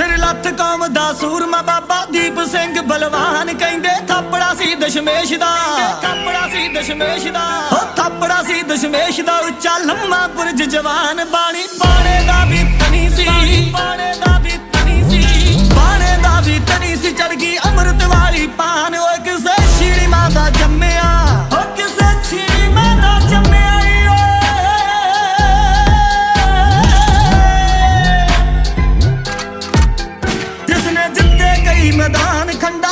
ਸਿਰ ਲੱਥ ਕੌਮ ਦਾ ਸੂਰਮਾ ਬਾਬਾ ਦੀਪ ਸਿੰਘ ਬਲਵਾਨ ਕਹਿੰਦੇ ਥਾਪੜਾ ਸੀ ਦਸ਼ਮੇਸ਼ ਦਾ। ਥਾਪੜਾ ਸੀ ਦਸ਼ਮੇਸ਼ ਦਾ। ਹੋ ਥਾਪੜਾ ਸੀ ਦਸ਼ਮੇਸ਼ ਦਾ ਉੱਚਾ ਲੰਮਾ ਬੁਰਜ ਜਵਾਨ ਬਾਣੀ ਬਾਣੇ ਦਾ ਵੀ ਤਨੀ ਸੀ। ਬਾਣੇ ਦਾ ਵੀ ਤਨੀ ਸੀ। ਬਾਣੇ ਦਾ ਵੀ ਤਨੀ ਸੀ ਚੜ ਗਈ ਅੰਮ੍ਰਿਤ ਵਾਲੀ ਪਾਨ। தீமதான் கண்டா